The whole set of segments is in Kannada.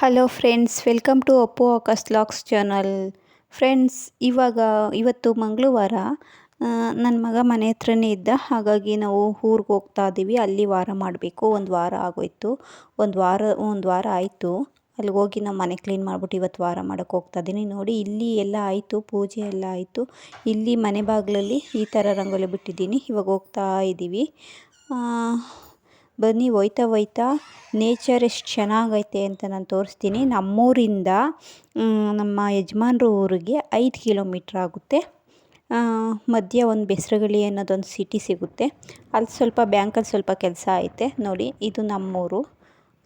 Hello friends welcome to Appu Akash logs channel friends ಇವಾಗ, ಇವತ್ತು ಮಂಗಳವಾರ ನನ್ನ ಮಗ ಮನೆ ಹತ್ರನೇ ಇದ್ದ. ಹಾಗಾಗಿ ನಾವು ಊರಿಗೆ ಹೋಗ್ತಾ ಇದ್ದೀವಿ ಅಲ್ಲಿ ವಾರ ಮಾಡಬೇಕು. ಒಂದು ವಾರ ಆಗೋಯ್ತು. ಒಂದು ವಾರ ಒಂದು ವಾರ ಆಯಿತು. ಅಲ್ಲಿಗೆ ಹೋಗಿ ನಮ್ಮ ಮನೆ ಕ್ಲೀನ್ ಮಾಡಿಬಿಟ್ಟು ಇವತ್ತು ವಾರ ಮಾಡೋಕ್ಕೆ ಹೋಗ್ತಾ ಇದ್ದೀನಿ ನೋಡಿ, ಇಲ್ಲಿ ಎಲ್ಲ ಆಯಿತು. ಪೂಜೆ ಎಲ್ಲ ಆಯಿತು. ಇಲ್ಲಿ ಮನೆ ಬಾಗಿಲಲ್ಲಿ ಈ ಥರ ರಂಗೋಲಿ ಬಿಟ್ಟಿದ್ದೀನಿ. ಇವಾಗ ಹೋಗ್ತಾ ಇದ್ದೀವಿ ಬನ್ನಿ ಹೋಯ್ತಾ ಹೋಯ್ತಾ ನೇಚರ್ ಎಷ್ಟು ಚೆನ್ನಾಗೈತೆ ಅಂತ ನಾನು ತೋರಿಸ್ತೀನಿ. ನಮ್ಮೂರಿಂದ ನಮ್ಮ ಯಜಮಾನ್ರ ಊರಿಗೆ ಐದು ಕಿಲೋಮೀಟ್ರ್ ಆಗುತ್ತೆ. ಮಧ್ಯ ಒಂದು ಬೆಸ್ರಗಳಿ ಅನ್ನೋದೊಂದು ಸಿಟಿ ಸಿಗುತ್ತೆ. ಅಲ್ಲಿ ಸ್ವಲ್ಪ ಬ್ಯಾಂಕಲ್ಲಿ ಸ್ವಲ್ಪ ಕೆಲಸ ಐತೆ. ನೋಡಿ, ಇದು ನಮ್ಮೂರು.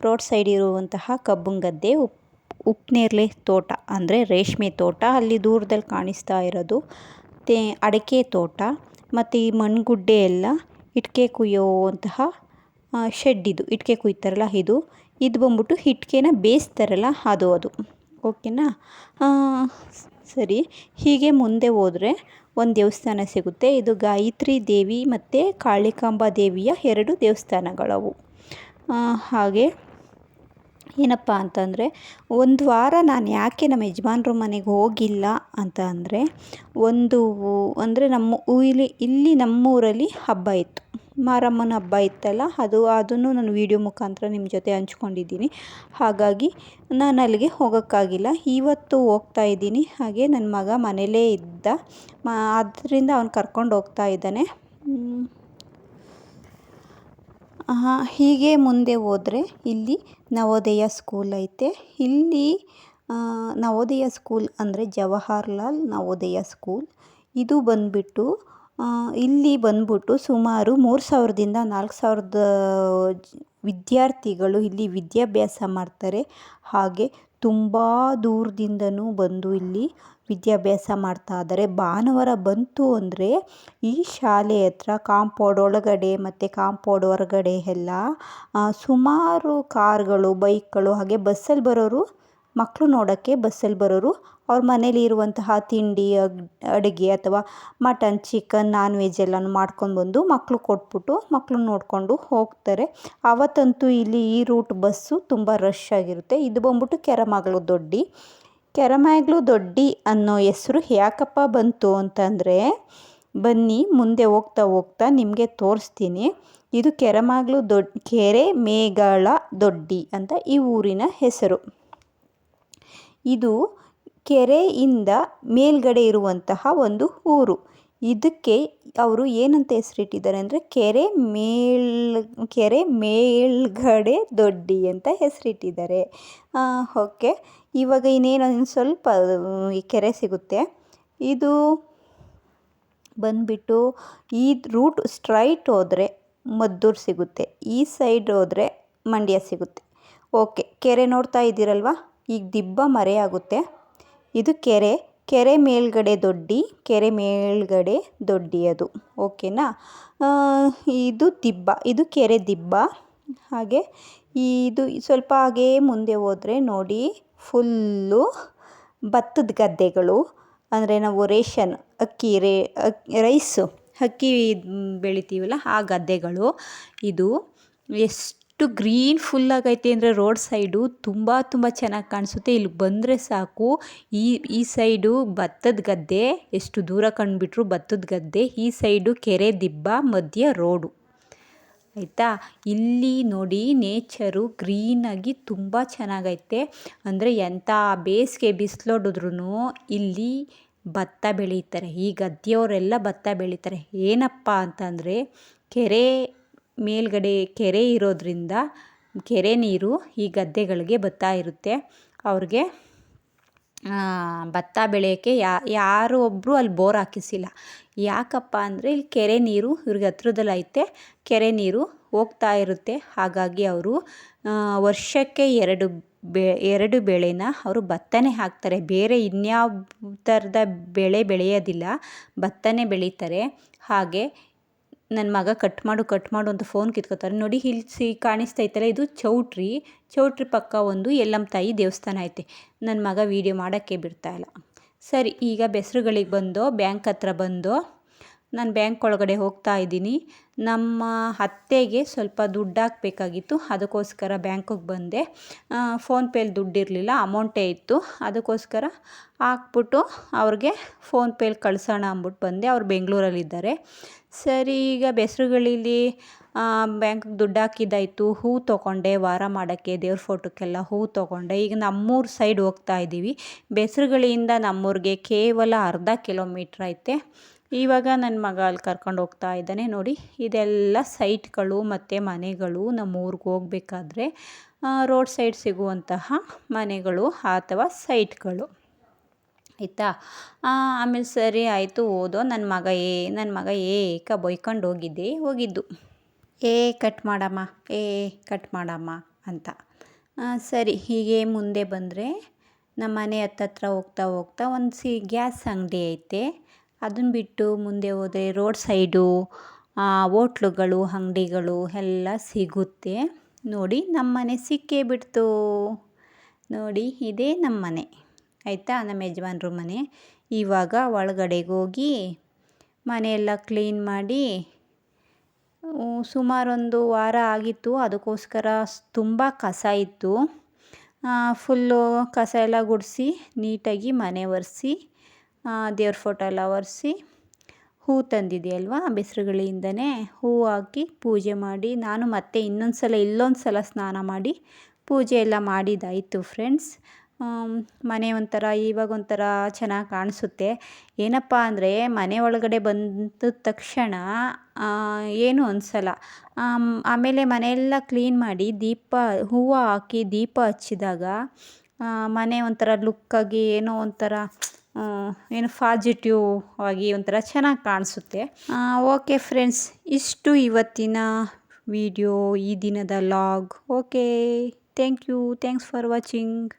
ರೋಡ್ ಸೈಡ್ ಇರುವಂತಹ ಕಬ್ಬನ್ ಗದ್ದೆ ಉಪ್ ಉಪ್ಪನೇರ್ಲೆ ತೋಟ, ಅಂದರೆ ರೇಷ್ಮೆ ತೋಟ. ಅಲ್ಲಿ ದೂರದಲ್ಲಿ ಕಾಣಿಸ್ತಾ ಇರೋದು ತೇ, ಅಡಿಕೆ ತೋಟ. ಮತ್ತು ಈ ಮಣ್ಣುಗುಡ್ಡೆ ಎಲ್ಲ ಇಟ್ಟಿಗೆ ಕುಯ್ಯೋವಂತಹ ಶೆಡ್ ಇದು, ಇಟ್ಕೆ ಕುಯ್ತಾರಲ್ಲ ಇದು. ಇದು ಬಂದ್ಬಿಟ್ಟು ಇಟ್ಕೆನ ಬೇಯಿಸ್ತಾರಲ್ಲ ಅದು ಅದು. ಓಕೆನಾ ಸರಿ. ಹೀಗೆ ಮುಂದೆ ಹೋದರೆ ಒಂದು ದೇವಸ್ಥಾನ ಸಿಗುತ್ತೆ. ಇದು ಗಾಯತ್ರಿ ದೇವಿ ಮತ್ತು ಕಾಳಿಕಾಂಬ ದೇವಿಯ ಎರಡು ದೇವಸ್ಥಾನಗಳವು. ಹಾಗೆ ಏನಪ್ಪ ಅಂತಂದರೆ, ಒಂದು ವಾರ ನಾನು ಯಾಕೆ ನಮ್ಮ ಯಜಮಾನ್ರ ಮನೆಗೆ ಹೋಗಿಲ್ಲ ಅಂತ ಅಂದರೆ ಒಂದು ಅಂದರೆ ನಮ್ಮ ಇಲ್ಲಿ ಇಲ್ಲಿ ನಮ್ಮೂರಲ್ಲಿ ಹಬ್ಬ ಇತ್ತು. ಮಾರಮ್ಮನ ಹಬ್ಬ ಇತ್ತಲ್ಲ, ಅದು ಅದನ್ನು ನಾನು ವೀಡಿಯೋ ಮುಖಾಂತರ ನಿಮ್ಮ ಜೊತೆ ಹಂಚ್ಕೊಂಡಿದ್ದೀನಿ. ಹಾಗಾಗಿ ನಾನು ಅಲ್ಲಿಗೆ ಹೋಗೋಕ್ಕಾಗಿಲ್ಲ. ಇವತ್ತು ಹೋಗ್ತಾ ಇದ್ದೀನಿ. ಹಾಗೆ ನನ್ನ ಮಗ ಮನೆಯಲ್ಲೇ ಇದ್ದ. ಆದ್ದರಿಂದ ಅವ್ನು ಕರ್ಕೊಂಡು ಹೋಗ್ತಾ ಇದ್ದಾನೆ. ಹೀಗೆ ಮುಂದೆ ಹೋದರೆ ಇಲ್ಲಿ ನವೋದಯ ಸ್ಕೂಲ್ ಐತೆ. ಇಲ್ಲಿ ನವೋದಯ ಸ್ಕೂಲ್ ಅಂದರೆ ಜವಾಹರ್ಲಾಲ್ ನವೋದಯ ಸ್ಕೂಲ್ ಇದು ಬಂದುಬಿಟ್ಟು ಇಲ್ಲಿ ಬಂದ್ಬಿಟ್ಟು ಸುಮಾರು ಮೂರು ಸಾವಿರದಿಂದ ನಾಲ್ಕು ಸಾವಿರದ ವಿದ್ಯಾರ್ಥಿಗಳು ಇಲ್ಲಿ ವಿದ್ಯಾಭ್ಯಾಸ ಮಾಡ್ತಾರೆ. ಹಾಗೆ ತುಂಬ ದೂರದಿಂದನೂ ಬಂದು ಇಲ್ಲಿ ವಿದ್ಯಾಭ್ಯಾಸ ಮಾಡ್ತಾ ಇದ್ದಾರೆ. ಭಾನುವಾರ ಬಂತು ಅಂದರೆ ಈ ಶಾಲೆ ಹತ್ರ, ಕಾಂಪೌಂಡ್ ಒಳಗಡೆ ಮತ್ತು ಕಾಂಪೌಂಡ್ ಹೊರಗಡೆ ಎಲ್ಲ ಸುಮಾರು ಕಾರ್ಗಳು, ಬೈಕ್ಗಳು, ಹಾಗೆ ಬಸ್ಸಲ್ಲಿ ಬರೋರು ಮಕ್ಕಳು ನೋಡೋಕ್ಕೆ ಬಸ್ಸಲ್ಲಿ ಬರೋರು ಅವ್ರ ಮನೇಲಿ ಇರುವಂತಹ ತಿಂಡಿ ಅಡುಗೆ ಅಥವಾ ಮಟನ್, ಚಿಕನ್ ನಾನ್ ವೆಜ್ ಎಲ್ಲನೂ ಮಾಡ್ಕೊಂಡ್ಬಂದು ಮಕ್ಕಳು ಕೊಟ್ಬಿಟ್ಟು ಮಕ್ಕಳು ನೋಡಿಕೊಂಡು ಹೋಗ್ತಾರೆ. ಆವತ್ತಂತೂ ಇಲ್ಲಿ ಈ ರೂಟ್ ಬಸ್ಸು ತುಂಬ ರಶ್ ಆಗಿರುತ್ತೆ. ಇದು ಬಂದ್ಬಿಟ್ಟು ಕೆರಮಗಳು ದೊಡ್ಡಿ. ಕೆರಮಾಗ್ಲು ದೊಡ್ಡಿ ಅನ್ನೋ ಹೆಸರು ಯಾಕಪ್ಪ ಬಂತು ಅಂತಂದರೆ, ಬನ್ನಿ ಮುಂದೆ ಹೋಗ್ತಾ ಹೋಗ್ತಾ ನಿಮಗೆ ತೋರಿಸ್ತೀನಿ. ಇದು ಕೆರಮಾಗ್ಲು ದೊಡ್ಡ ಕೆರೆ ಮೇಗಳ ದೊಡ್ಡಿ ಅಂತ ಈ ಊರಿನ ಹೆಸರು. ಇದು ಕೆರೆಯಿಂದ ಮೇಲ್ಗಡೆ ಇರುವಂತಹ ಒಂದು ಊರು. ಇದಕ್ಕೆ ಅವರು ಏನಂತ ಹೆಸರಿಟ್ಟಿದ್ದಾರೆ ಅಂದರೆ ಕೆರೆ ಮೇಲ್, ಕೆರೆ ಮೇಲ್ಗಡೆ ದೊಡ್ಡಿ ಅಂತ ಹೆಸರಿಟ್ಟಿದ್ದಾರೆ. ಓಕೆ. ಇವಾಗ ಇನ್ನೇನು ಸ್ವಲ್ಪ, ಈ ಕೆರೆ ಸಿಗುತ್ತೆ. ಇದು ಬಂದುಬಿಟ್ಟು ಈ ರೂಟ್ ಸ್ಟ್ರೈಟ್ ಹೋದರೆ ಮದ್ದೂರು ಸಿಗುತ್ತೆ. ಈ ಸೈಡ್ ಹೋದರೆ ಮಂಡ್ಯ ಸಿಗುತ್ತೆ. ಓಕೆ. ಕೆರೆ ನೋಡ್ತಾ ಇದ್ದೀರಲ್ವ? ಈಗ ದಿಬ್ಬ ಮರೆಯಾಗುತ್ತೆ ಇದು ಕೆರೆ ಕೆರೆ ಮೇಲ್ಗಡೆ ದೊಡ್ಡಿ, ಕೆರೆ ಮೇಲ್ಗಡೆ ದೊಡ್ಡಿ ಅದು ಓಕೆನಾ ಇದು ದಿಬ್ಬ, ಇದು ಕೆರೆ ದಿಬ್ಬ. ಹಾಗೆ ಇದು ಸ್ವಲ್ಪ ಹಾಗೇ ಮುಂದೆ ಹೋದರೆ ನೋಡಿ, ಫುಲ್ಲು ಭತ್ತದ ಗದ್ದೆಗಳು. ಅಂದರೆ ನಾವು ರೇಷನ್, ಅಕ್ಕಿ, ರೇ, ಅಕ್ಕಿ, ರೈಸು, ಅಕ್ಕಿ ಬೆಳಿತೀವಲ್ಲ, ಆ ಗದ್ದೆಗಳು. ಇದು ಎಷ್ಟು ಎಷ್ಟು ಗ್ರೀನ್ ಫುಲ್ ಆಗೈತೆ ಅಂದರೆ ರೋಡ್ ಸೈಡು ತುಂಬ ತುಂಬ ಚೆನ್ನಾಗಿ ಕಾಣಿಸುತ್ತೆ. ಇಲ್ಲಿ ಬಂದರೆ ಸಾಕು. ಈ ಈ ಸೈಡು ಭತ್ತದ ಗದ್ದೆ, ಎಷ್ಟು ದೂರ ಕಂಡುಬಿಟ್ರು ಭತ್ತದ ಗದ್ದೆ, ಈ ಸೈಡು ಕೆರೆ ದಿಬ್ಬ, ಮಧ್ಯ ರೋಡು. ಆಯಿತಾ? ಇಲ್ಲಿ ನೋಡಿ ನೇಚರು ಗ್ರೀನಾಗಿ ತುಂಬ ಚೆನ್ನಾಗೈತೆ. ಅಂದರೆ ಎಂಥ ಬೇಸಿಗೆ ಬಿಸಿಲೊಡಿದ್ರೂ ಇಲ್ಲಿ ಭತ್ತ ಬೆಳೀತಾರೆ. ಈ ಗದ್ದೆಯವರೆಲ್ಲ ಭತ್ತ ಬೆಳೀತಾರೆ. ಏನಪ್ಪ ಅಂತಂದರೆ ಕೆರೆ ಮೇಲ್ಗಡೆ ಕೆರೆ ಇರೋದರಿಂದ ಕೆರೆ ನೀರು ಈ ಗದ್ದೆಗಳಿಗೆ ಬರ್ತಾ ಇರುತ್ತೆ. ಅವ್ರಿಗೆ ಭತ್ತ ಬೆಳೆಯೋಕ್ಕೆ ಯಾರು ಒಬ್ಬರು ಅಲ್ಲಿ ಬೋರ್ ಹಾಕಿಸಿಲ್ಲ. ಯಾಕಪ್ಪ ಅಂದರೆ ಇಲ್ಲಿ ಕೆರೆ ನೀರು ಇವ್ರಿಗೆ ಹತ್ರದಲ್ಲಿ ಐತೆ ಕೆರೆ ನೀರು ಹೋಗ್ತಾ ಇರುತ್ತೆ. ಹಾಗಾಗಿ ಅವರು ವರ್ಷಕ್ಕೆ ಎರಡು ಬೆ, ಎರಡು ಬೆಳೆನ ಅವರು ಭತ್ತನೆ ಹಾಕ್ತಾರೆ. ಬೇರೆ ಇನ್ಯಾವ ಥರದ ಬೆಳೆ ಬೆಳೆಯೋದಿಲ್ಲ. ಭತ್ತನೆ ಬೆಳೀತಾರೆ. ಹಾಗೆ ನನ್ನ ಮಗ ಕಟ್ ಮಾಡು ಕಟ್ ಮಾಡು ಅಂತ ಫೋನ್ ಕಿತ್ಕೋತಾರೆ. ನೋಡಿ, ಇಲ್ಲಿ ಕಾಣಿಸ್ತಾ ಇತ್ತಲ್ಲ, ಇದು ಚೌಟ್ರಿ. ಚೌಟ್ರಿ ಪಕ್ಕ ಒಂದು ಎಲ್ಲಮ್ಮ ತಾಯಿ ದೇವಸ್ಥಾನ ಐತೆ. ನನ್ನ ಮಗ ವೀಡಿಯೋ ಮಾಡೋಕ್ಕೆ ಬಿಡ್ತಾಯಿಲ್ಲ ಸರಿ, ಈಗ ಬೆಸ್ರುಗಳಿಗೆ ಬಂದೋ, ಬ್ಯಾಂಕ್ ಹತ್ರ ಬಂದು ನಾನು ಬ್ಯಾಂಕ್ ಒಳಗಡೆ ಹೋಗ್ತಾ ಇದ್ದೀನಿ. ನಮ್ಮ ಅತ್ತೆಗೆ ಸ್ವಲ್ಪ ದುಡ್ಡು ಹಾಕ್ಬೇಕಾಗಿತ್ತು. ಅದಕ್ಕೋಸ್ಕರ ಬ್ಯಾಂಕಿಗೆ ಬಂದೆ. ಫೋನ್ಪೇಲಿ ದುಡ್ಡಿರಲಿಲ್ಲ ಅಮೌಂಟೇ ಇತ್ತು. ಅದಕ್ಕೋಸ್ಕರ ಹಾಕ್ಬಿಟ್ಟು ಅವ್ರಿಗೆ ಫೋನ್ಪೇಲಿ ಕಳ್ಸೋಣ ಅಂದ್ಬಿಟ್ಟು ಬಂದೆ. ಅವ್ರು ಬೆಂಗಳೂರಲ್ಲಿದ್ದಾರೆ. ಸರಿ, ಈಗ ಬೆಸರುಗಳಿಲಿ ಬ್ಯಾಂಕ್ಗೆ ದುಡ್ಡು ಹಾಕಿದ್ದಾಯಿತು. ಹೂ ತೊಗೊಂಡೆ, ವಾರ ಮಾಡೋಕ್ಕೆ, ದೇವ್ರ ಫೋಟೋಕ್ಕೆಲ್ಲ ಹೂ ತೊಗೊಂಡೆ. ಈಗ ನಮ್ಮೂರು ಸೈಡ್ ಹೋಗ್ತಾ ಇದ್ದೀವಿ. ಬೆಸರುಗಳಿಯಿಂದ ನಮ್ಮೂರಿಗೆ ಕೇವಲ ಅರ್ಧ ಕಿಲೋಮೀಟ್ರ್ ಐತೆ. ಇವಾಗ ನನ್ನ ಮಗ ಅಲ್ಲಿ ಕರ್ಕೊಂಡು ಹೋಗ್ತಾ ಇದ್ದಾನೆ. ನೋಡಿ, ಇದೆಲ್ಲ ಸೈಟ್ಗಳು ಮತ್ತು ಮನೆಗಳು. ನಮ್ಮ ಊರಿಗೆ ಹೋಗಬೇಕಾದ್ರೆ ರೋಡ್ ಸೈಡ್ ಸಿಗುವಂತಹ ಮನೆಗಳು ಅಥವಾ ಸೈಟ್ಗಳು. ಆಯಿತಾ? ಆಮೇಲೆ ಸರಿ ಆಯಿತು, ಓದೋ. ನನ್ನ ಮಗ ಏ ನನ್ನ ಮಗ ಏಕ ಬೊಯ್ಕೊಂಡು ಹೋಗಿದ್ದೆ ಹೋಗಿದ್ದು. ಏ, ಕಟ್ ಮಾಡಮ್ಮ. ಏ, ಕಟ್ ಮಾಡಮ್ಮ ಅಂತ. ಸರಿ, ಹೀಗೆ ಮುಂದೆ ಬಂದರೆ ನಮ್ಮ ಮನೆ ಹತ್ತತ್ರ ಹೋಗ್ತಾ ಹೋಗ್ತಾ ಒಂದು ಸಿ, ಗ್ಯಾಸ್ ಅಂಗಡಿ ಐತೆ. ಅದನ್ನು ಬಿಟ್ಟು ಮುಂದೆ ಹೋದರೆ ರೋಡ್ ಸೈಡು ಓಟ್ಲುಗಳು ಅಂಗಡಿಗಳು ಎಲ್ಲ ಸಿಗುತ್ತೆ. ನೋಡಿ ನಮ್ಮ ಮನೆ ಸಿಕ್ಕೇ ಬಿಡ್ತು. ನೋಡಿ, ಇದೇ ನಮ್ಮ ಮನೆ ಆಯಿತಾ? ನಮ್ಮ ಯಜಮಾನ್ರ ಮನೆ. ಇವಾಗ ಒಳಗಡೆಗೆ ಹೋಗಿ ಮನೆಯೆಲ್ಲ ಕ್ಲೀನ್ ಮಾಡಿ ಸುಮಾರೊಂದು ವಾರ ಆಗಿತ್ತು. ಅದಕ್ಕೋಸ್ಕರ ತುಂಬ ಕಸ ಇತ್ತು. ಫುಲ್ಲು ಕಸ ಎಲ್ಲ ಗುಡಿಸಿ ನೀಟಾಗಿ ಮನೆ ಒರೆಸಿ ದೇವ್ರ ಫೋಟೋ ಎಲ್ಲ ಒರೆಸಿ ಹೂ ತಂದಿದೆಯಲ್ವಾ? ಬೆಸ್ರುಗಳಿಂದನೇ ಹೂ ಹಾಕಿ ಪೂಜೆ ಮಾಡಿ, ನಾನು ಮತ್ತೆ ಇನ್ನೊಂದು ಸಲ ಇಲ್ಲೊಂದು ಸಲ ಸ್ನಾನ ಮಾಡಿ ಪೂಜೆ ಎಲ್ಲ ಮಾಡಿದ್ದಾಯಿತು ಫ್ರೆಂಡ್ಸ್ ಮನೆ ಒಂಥರ, ಇವಾಗ ಒಂಥರ ಚೆನ್ನಾಗಿ ಕಾಣಿಸುತ್ತೆ. ಏನಪ್ಪ ಅಂದರೆ, ಮನೆ ಒಳಗಡೆ ಬಂದ ತಕ್ಷಣ ಏನು ಅನಿಸಲ್ಲ ಆಮೇಲೆ ಮನೆಯೆಲ್ಲ ಕ್ಲೀನ್ ಮಾಡಿ ದೀಪ, ಹೂವು ಹಾಕಿ ದೀಪ ಹಚ್ಚಿದಾಗ ಮನೆ ಒಂಥರ ಲುಕ್ಕಾಗಿ ಏನೋ ಒಂಥರ ಏನು ಪಾಸಿಟಿವ್ ಆಗಿ ಒಂಥರ ಚೆನ್ನಾಗಿ ಕಾಣಿಸುತ್ತೆ. ಓಕೆ ಫ್ರೆಂಡ್ಸ್ ಇಷ್ಟು ಇವತ್ತಿನ ವಿಡಿಯೋ ಈ ದಿನದ log okay thank you thanks for watching